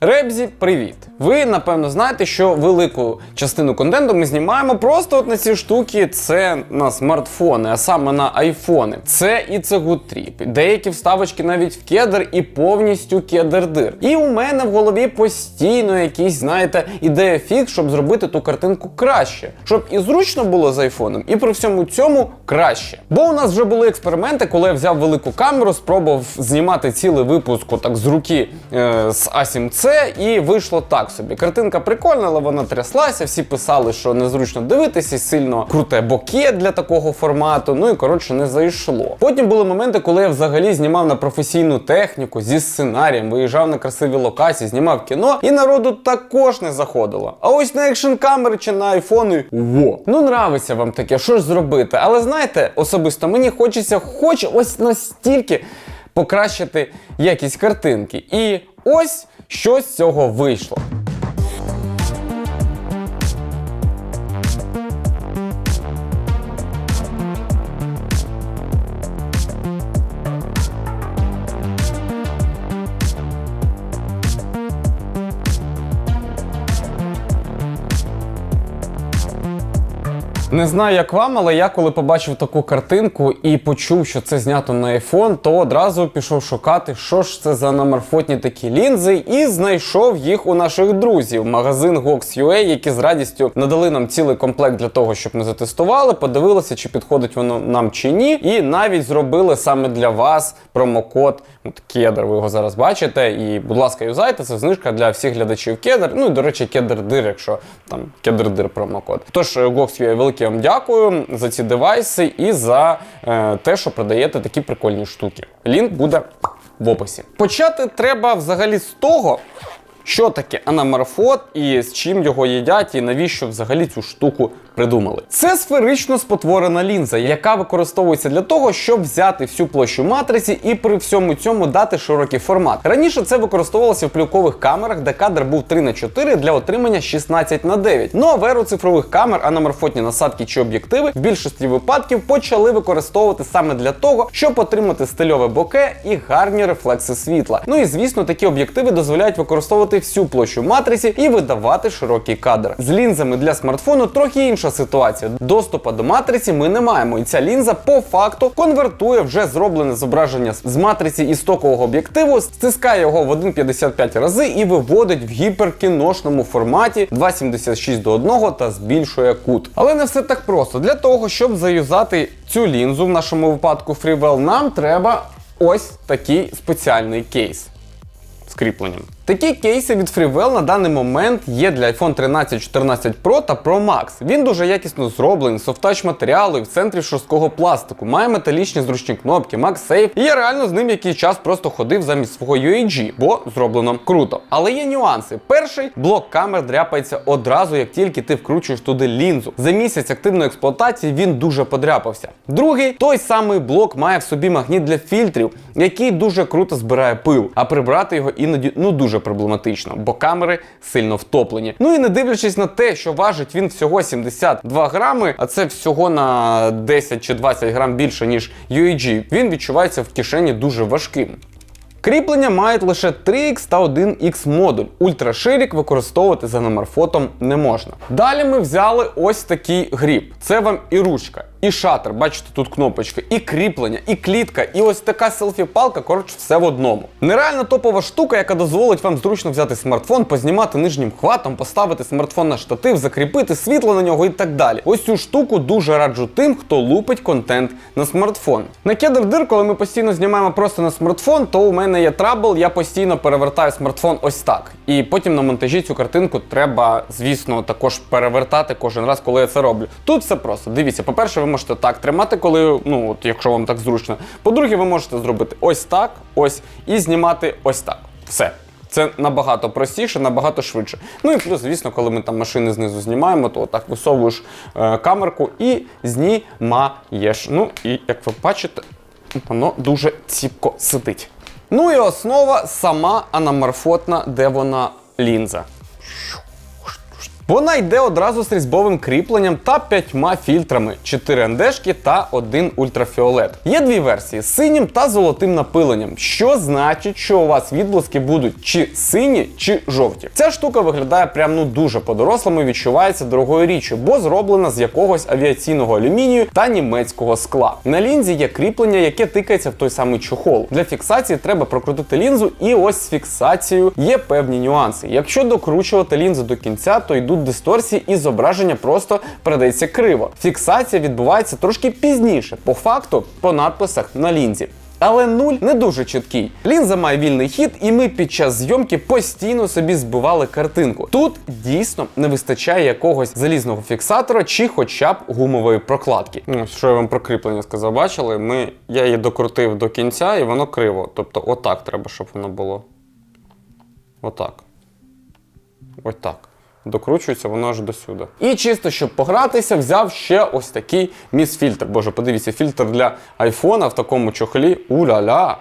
Ребзі, привіт! Ви напевно знаєте, що велику частину контенту ми знімаємо просто от на ці штуки. Це на смартфони, а саме на айфони. Це і це гутріп. Деякі вставочки навіть в кедр і повністю кедр-дир. І у мене в голові постійно якісь, знаєте, ідея фікс, щоб зробити ту картинку краще, щоб і зручно було з айфоном, і при всьому цьому краще. Бо у нас вже були експерименти, коли я взяв велику камеру, спробував знімати цілий випуск так з руки е, з А7C, і вийшло так собі. Картинка прикольна, але вона тряслася. Всі писали, що незручно дивитися, сильно круте боке для такого формату. Ну і коротше не зайшло. Потім були моменти, коли я взагалі знімав на професійну техніку зі сценарієм, виїжджав на красиві локації, знімав кіно, і народу також не заходило. А ось на екшн камери чи на айфони во. Ну нравиться вам таке, що ж зробити. Але знаєте, особисто мені хочеться, хоч ось настільки покращити якість картинки. І ось що з цього вийшло. Не знаю, як вам, але я коли побачив таку картинку і почув, що це знято на iPhone, то одразу пішов шукати, що ж це за наморфотні такі лінзи, і знайшов їх у наших друзів. Магазин Gox.ua, які з радістю надали нам цілий комплект для того, щоб ми затестували, подивилися, чи підходить воно нам чи ні. І навіть зробили саме для вас промокод от кедр. Ви його зараз бачите. І, будь ласка, юзайте, це знижка для всіх глядачів кедр. Ну і до речі, кедр-дир, якщо там кедр-дир промокод. Тож Gox.ua велике вам дякую за ці девайси і за е, те, що продаєте такі прикольні штуки. Лінк буде в описі. Почати треба взагалі з того. Що таке анаморфот і з чим його їдять, і навіщо взагалі цю штуку придумали? Це сферично спотворена лінза, яка використовується для того, щоб взяти всю площу матриці і при всьому цьому дати широкий формат. Раніше це використовувалося в плюкових камерах, де кадр був 3 на 4 для отримання 16 на 9. Ну а в еру цифрових камер анаморфотні насадки чи об'єктиви в більшості випадків почали використовувати саме для того, щоб отримати стильове боке і гарні рефлекси світла. Ну і звісно, такі об'єктиви дозволяють використовувати всю площу матриці і видавати широкий кадр. З лінзами для смартфону трохи інша ситуація. Доступу до матриці ми не маємо, і ця лінза по факту конвертує вже зроблене зображення з матриці і стокового об'єктиву, стискає його в 1,55 рази і виводить в гіперкіношному форматі 2,76 до 1 та збільшує кут. Але не все так просто. Для того, щоб заюзати цю лінзу, в нашому випадку Freewell, нам треба ось такий спеціальний кейс з кріпленням. Такі кейси від Freewell на даний момент є для iPhone 13, 14 Pro та Pro Max. Він дуже якісно зроблений, софтач матеріалу і в центрі шорсткого пластику, має металічні зручні кнопки, MagSafe, і я реально з ним який час просто ходив замість свого UAG, бо зроблено круто. Але є нюанси. Перший блок камер дряпається одразу, як тільки ти вкручуєш туди лінзу. За місяць активної експлуатації він дуже подряпався. Другий той самий блок має в собі магніт для фільтрів, який дуже круто збирає пил, а прибрати його іноді ну дуже проблематично, бо камери сильно втоплені. Ну і не дивлячись на те, що важить він всього 72 грами, а це всього на 10 чи 20 грам більше, ніж UAG, він відчувається в кишені дуже важким. Кріплення мають лише 3X та 1X модуль. Ультраширік використовувати за наморфотом не можна. Далі ми взяли ось такий гріб. Це вам і ручка, і шатер, бачите, тут кнопочка, і кріплення, і клітка, і ось така селфі-палка, коротше, все в одному. Нереально топова штука, яка дозволить вам зручно взяти смартфон, познімати нижнім хватом, поставити смартфон на штатив, закріпити світло на нього і так далі. Ось цю штуку дуже раджу тим, хто лупить контент на смартфон. На кедр-дир, коли ми постійно знімаємо просто на смартфон, то у мене є трабл, я постійно перевертаю смартфон ось так. І потім на монтажі цю картинку треба, звісно, також перевертати кожен раз, коли я це роблю. Тут все просто. Дивіться, по-перше, ви можете так тримати, коли, ну от якщо вам так зручно. По-друге, ви можете зробити ось так, ось, і знімати ось так. Все. Це набагато простіше, набагато швидше. Ну і плюс, звісно, коли ми там машини знизу знімаємо, то так висовуєш е, камерку і знімаєш. Ну і як ви бачите, воно дуже ціпко сидить. Ну і основа сама анаморфотна, де вона лінза. Вона йде одразу з різьбовим кріпленням та п'ятьма фільтрами: 4 ндшки та один ультрафіолет. Є дві версії синім та золотим напиленням, що значить, що у вас відблиски будуть чи сині, чи жовті. Ця штука виглядає прям ну дуже по-дорослому, і відчувається дорогою річчю, бо зроблена з якогось авіаційного алюмінію та німецького скла. На лінзі є кріплення, яке тикається в той самий чохол. Для фіксації треба прокрутити лінзу, і ось з фіксацією є певні нюанси. Якщо докручувати лінзу до кінця, то йдуть дисторсії і зображення просто передається криво. Фіксація відбувається трошки пізніше, по факту, по надписах на лінзі. Але нуль не дуже чіткий. Лінза має вільний хід, і ми під час зйомки постійно собі збивали картинку. Тут дійсно не вистачає якогось залізного фіксатора чи хоча б гумової прокладки. Ну, що я вам про кріплення сказав, бачили? Ми, я її докрутив до кінця, і воно криво. Тобто, отак треба, щоб воно було. Отак. Ось так. Докручується воно аж до сюди. І чисто, щоб погратися, взяв ще ось такий міс-фільтр. Боже, подивіться, фільтр для айфона в такому чохлі. Уля-ля!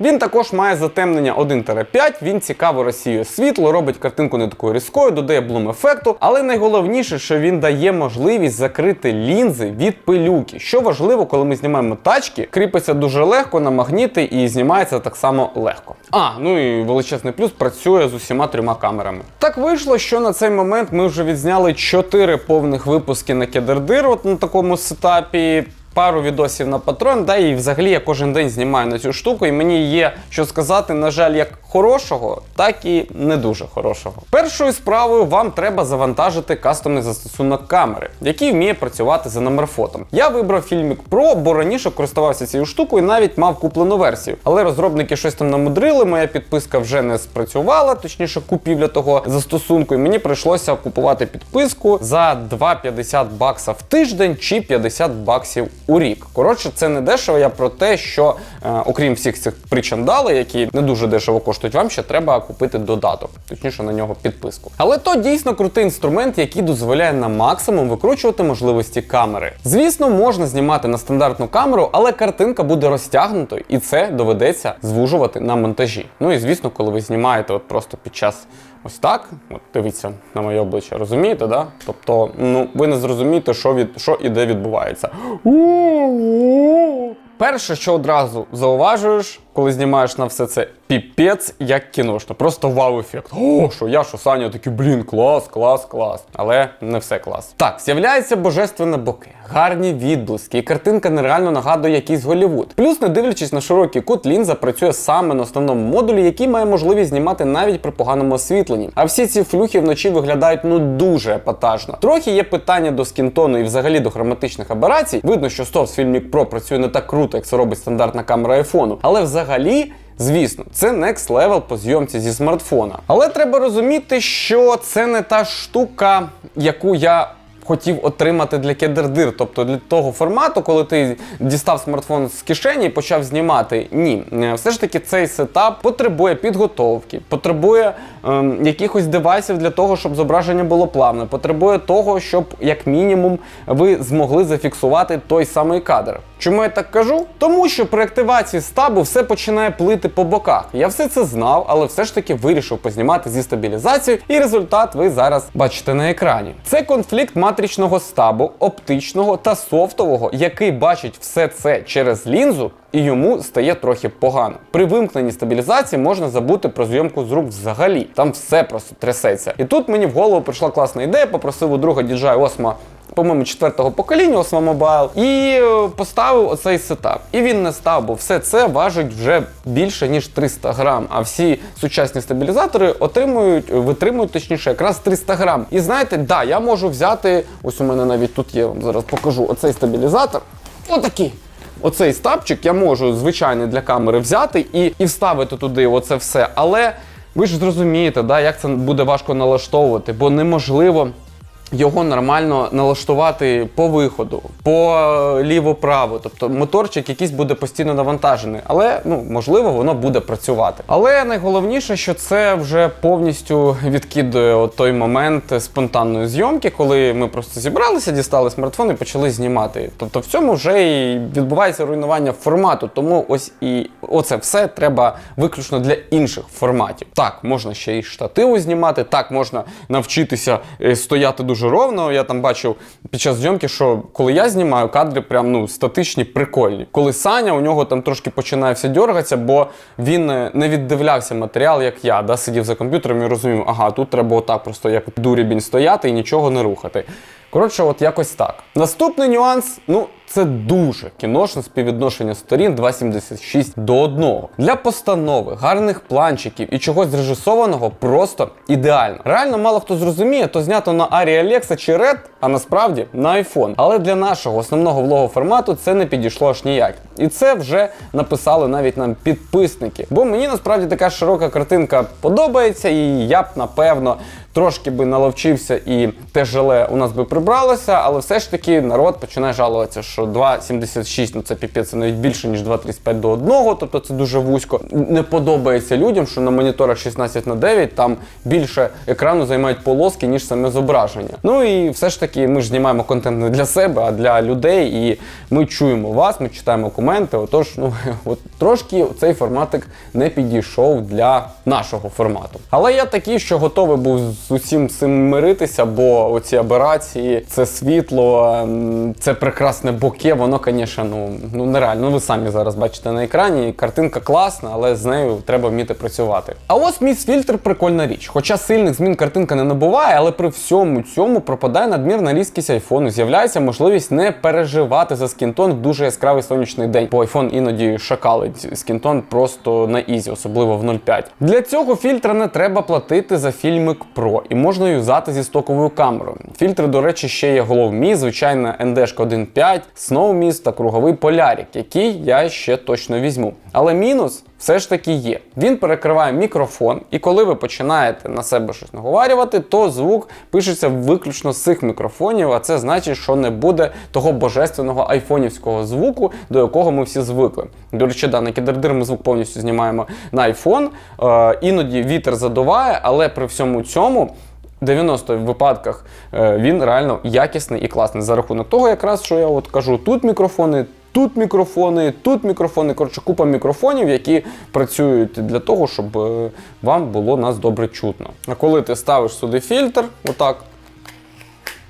Він також має затемнення 1-5, він цікаво розсіює світло, робить картинку не такою різкою, додає блум ефекту. Але найголовніше, що він дає можливість закрити лінзи від пилюки. Що важливо, коли ми знімаємо тачки, кріпиться дуже легко на магніти і знімається так само легко. А, ну і величезний плюс працює з усіма трьома камерами. Так вийшло, що на цей момент ми вже відзняли 4 повних випуски на кедердир, от на такому сетапі пару відосів на патрон, да, і взагалі я кожен день знімаю на цю штуку, і мені є що сказати, на жаль, як хорошого, так і не дуже хорошого. Першою справою вам треба завантажити кастомний застосунок камери, який вміє працювати за номерфотом. Я вибрав Filmic Pro, бо раніше користувався цією штукою і навіть мав куплену версію. Але розробники щось там намудрили, моя підписка вже не спрацювала, точніше, купівля того застосунку, і мені прийшлося купувати підписку за 2,50 бакса в тиждень чи 50 баксів у рік. Коротше, це не дешево. Я про те, що е, окрім всіх цих причандали, які не дуже дешево коштують, вам ще треба купити додаток, точніше на нього підписку. Але то дійсно крутий інструмент, який дозволяє на максимум викручувати можливості камери. Звісно, можна знімати на стандартну камеру, але картинка буде розтягнутою, і це доведеться звужувати на монтажі. Ну і звісно, коли ви знімаєте от просто під час. Ось так, от дивіться на моє обличчя, розумієте, да? Тобто, ну ви не зрозумієте, що від що і де відбувається. Перше, що одразу зауважуєш, коли знімаєш на все це піпець, як кіношно. Просто вау-ефект. О, що я, що Саня, такий, блін, клас, клас, клас. Але не все клас. Так, з'являється божественне боке, гарні відблиски, і картинка нереально нагадує якийсь Голівуд. Плюс, не дивлячись на широкий кут, лінза працює саме на основному модулі, який має можливість знімати навіть при поганому освітленні. А всі ці флюхи вночі виглядають ну дуже епатажно. Трохи є питання до скінтону і взагалі до хроматичних аберацій. Видно, що Soft Filmic Pro працює не так круто, як це робить стандартна камера айфону. Але взагалі. Звісно, це next level по зйомці зі смартфона. Але треба розуміти, що це не та штука, яку я хотів отримати для кедердир, тобто для того формату, коли ти дістав смартфон з кишені і почав знімати. Ні, Е, все ж таки цей сетап потребує підготовки, потребує ем, якихось девайсів для того, щоб зображення було плавне, потребує того, щоб як мінімум ви змогли зафіксувати той самий кадр. Чому я так кажу? Тому що при активації стабу все починає плити по боках. Я все це знав, але все ж таки вирішив познімати зі стабілізацією, і результат ви зараз бачите на екрані. Це конфлікт матричного стабу, оптичного та софтового, який бачить все це через лінзу. І йому стає трохи погано. При вимкненні стабілізації можна забути про зйомку з рук взагалі. Там все просто трясеться. І тут мені в голову прийшла класна ідея, попросив у друга DJI Osmo по-моєму, четвертого покоління Osmo Mobile, і е, поставив оцей сетап. І він не став, бо все це важить вже більше ніж 300 грам. А всі сучасні стабілізатори отримують, витримують точніше якраз 300 грам. І знаєте, да, я можу взяти. Ось у мене навіть тут є, вам зараз покажу оцей стабілізатор. Отакий. Оцей стабчик я можу звичайний для камери взяти і, і вставити туди оце все. Але ви ж зрозумієте, да, як це буде важко налаштовувати, бо неможливо його нормально налаштувати по виходу, по ліво-право. Тобто моторчик якийсь буде постійно навантажений, але ну можливо воно буде працювати. Але найголовніше, що це вже повністю відкидує той момент спонтанної зйомки, коли ми просто зібралися, дістали смартфон і почали знімати. Тобто в цьому вже і відбувається руйнування формату. Тому ось і оце все треба виключно для інших форматів. Так, можна ще і штативу знімати, так можна навчитися е, стояти дуже ровно. Я там бачив під час зйомки, що коли я знімаю, кадри прям ну статичні, прикольні. Коли Саня, у нього там трошки починає все дергатися, бо він е, не віддивлявся матеріал, як я, да, сидів за комп'ютером і розумів, ага, тут треба отак просто як дурібінь стояти і нічого не рухати. Коротше, от якось так. Наступний нюанс, ну, це дуже кіношне співвідношення сторін 2,76 до 1. Для постанови, гарних планчиків і чогось зрежисованого просто ідеально. Реально мало хто зрозуміє, то знято на Арі Алекса чи Red, а насправді на iPhone. Але для нашого основного влогу формату це не підійшло аж ніяк. І це вже написали навіть нам підписники. Бо мені насправді така широка картинка подобається, і я б напевно трошки би наловчився і те желе у нас би прибралося, але все ж таки народ починає жалуватися, що 2,76, ну це піпець, це навіть більше, ніж 2,35 до 1, тобто це дуже вузько. Не подобається людям, що на моніторах 16 на 9 там більше екрану займають полоски, ніж саме зображення. Ну і все ж таки ми ж знімаємо контент не для себе, а для людей. І ми чуємо вас, ми читаємо коменти. Отож, ну от трошки цей форматик не підійшов для нашого формату. Але я такий, що готовий був з усім цим миритися, бо оці аберації, це світло, ем, це прекрасне боке, воно, звісно, ну, ну нереально. Ну, ви самі зараз бачите на екрані. Картинка класна, але з нею треба вміти працювати. А ось міс фільтр прикольна річ. Хоча сильних змін картинка не набуває, але при всьому цьому пропадає надмірна різкість айфону. З'являється можливість не переживати за скінтон в дуже яскравий сонячний день. Бо айфон іноді шакалить скінтон просто на ізі, особливо в 0,5. Для цього фільтра не треба платити за фільмик Pro і можна юзати зі стоковою камерою. Фільтри, до речі, ще є головні, звичайна ND 1.5, Snow Mist та круговий полярік, який я ще точно візьму. Але мінус все ж таки є. Він перекриває мікрофон, і коли ви починаєте на себе щось наговарювати, то звук пишеться виключно з цих мікрофонів, а це значить, що не буде того божественного айфонівського звуку, до якого ми всі звикли. До речі, да, на кідердир ми звук повністю знімаємо на iPhone. Е, іноді вітер задуває, але при всьому цьому. 90 випадках е, він реально якісний і класний за рахунок того, якраз що я от кажу, тут мікрофони, тут мікрофони, тут мікрофони. Коротше, купа мікрофонів, які працюють для того, щоб е, вам було нас добре чутно. А коли ти ставиш сюди фільтр, отак,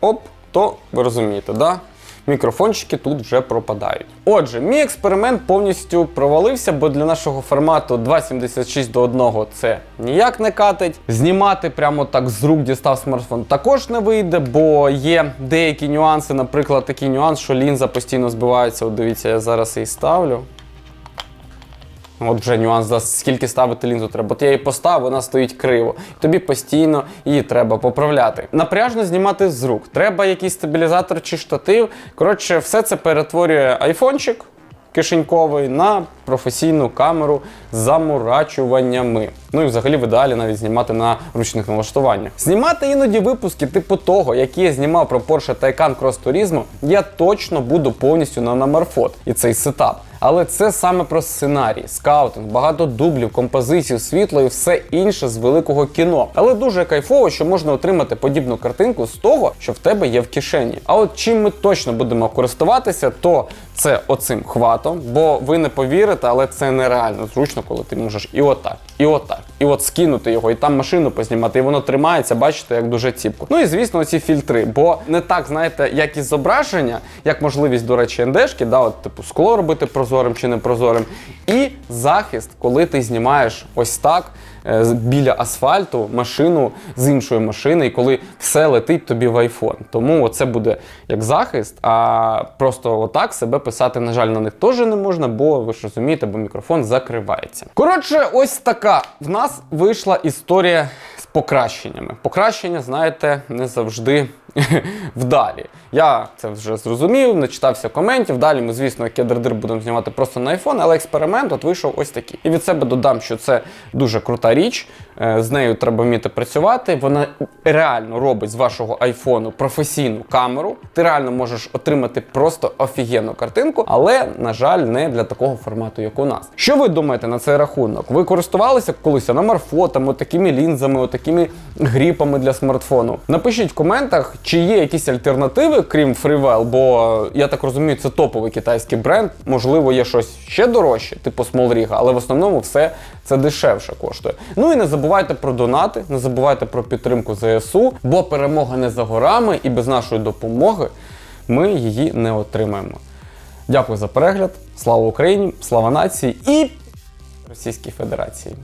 оп, то ви розумієте, да? Мікрофончики тут вже пропадають. Отже, мій експеримент повністю провалився, бо для нашого формату 2,76 до 1 це ніяк не катить. Знімати прямо так з рук дістав смартфон також не вийде, бо є деякі нюанси, наприклад, такий нюанс, що лінза постійно збивається. От дивіться, я зараз її ставлю. От вже нюанс, да, скільки ставити лінзу треба. От я її поставив, вона стоїть криво. Тобі постійно її треба поправляти. Напряжно знімати з рук. Треба якийсь стабілізатор чи штатив. Коротше, все це перетворює айфончик кишеньковий на професійну камеру з замурачуваннями. Ну і взагалі в ідеалі навіть знімати на ручних налаштуваннях. Знімати іноді випуски типу того, які я знімав про Porsche Taycan Cross Turismo, я точно буду повністю на намарфот і цей сетап. Але це саме про сценарій, скаутинг, багато дублів, композицію, світло і все інше з великого кіно. Але дуже кайфово, що можна отримати подібну картинку з того, що в тебе є в кишені. А от чим ми точно будемо користуватися, то це оцим хватом, бо ви не повірите, але це нереально зручно, коли ти можеш і отак, і отак, і от скинути його, і там машину познімати, і воно тримається, бачите, як дуже ціпко. Ну і звісно, оці фільтри, бо не так, знаєте, як із зображення, як можливість, до речі, ендешки, да, от типу скло робити прозорим чи непрозорим. І захист, коли ти знімаєш ось так. е, Біля асфальту машину з іншої машини, і коли все летить тобі в айфон. Тому це буде як захист, а просто отак себе писати, на жаль, на них теж не можна, бо ви ж розумієте, бо мікрофон закривається. Коротше, ось така в нас вийшла історія покращеннями. Покращення, знаєте, не завжди вдалі. Я це вже зрозумів, начитався коментів. Далі ми, звісно, кедр-дир будемо знімати просто на iPhone, але експеримент от вийшов ось такий. І від себе додам, що це дуже крута річ. Е, З нею треба вміти працювати. Вона реально робить з вашого айфону професійну камеру. Ти реально можеш отримати просто офігенну картинку, але, на жаль, не для такого формату, як у нас. Що ви думаєте на цей рахунок? Ви користувалися колись аноморфотами, такими лінзами, такими гріпами для смартфону? Напишіть в коментах, чи є якісь альтернативи, крім Freewell, бо я так розумію, це топовий китайський бренд. Можливо, є щось ще дорожче, типу Smallrig, але в основному все це дешевше коштує. Ну і не забувайте про донати, не забувайте про підтримку ЗСУ, бо перемога не за горами, і без нашої допомоги ми її не отримаємо. Дякую за перегляд. Слава Україні, слава нації і Російській Федерації.